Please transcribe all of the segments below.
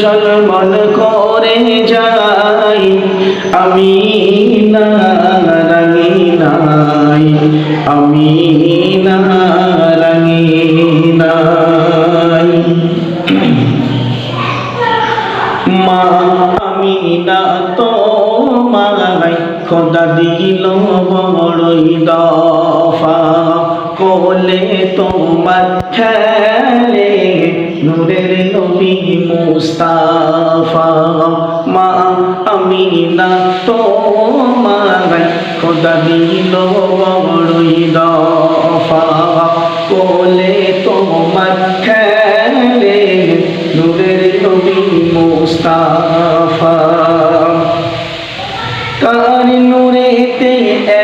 ঝলমল করে যাই। আমি না রঙিনাই আমি না রঙিনাই মা, আমি না তো মাই খোদা দিল বড়ই দফা। কোলে তোমার খেলে নূরের নবী মুস্তাফা, মা আমি না তো মাই খোদা দিল বড়ই দফা। কোলে তোমার খেলে নূরের নবী মুস্তাফা। কার নূরেতে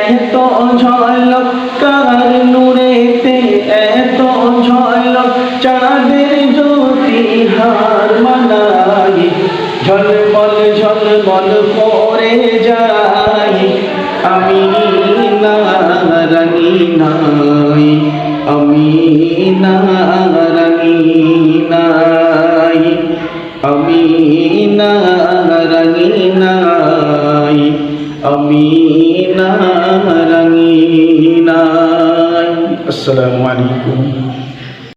এত ঝলক জ্যোতি হার মানাই ঝলমল ঝলমল করে যাই। আমি না রানী নাই, আমি না রানী নাই, আমি না রানী নাই, আমি না রানী নাই। আসসালামু আলাইকুম।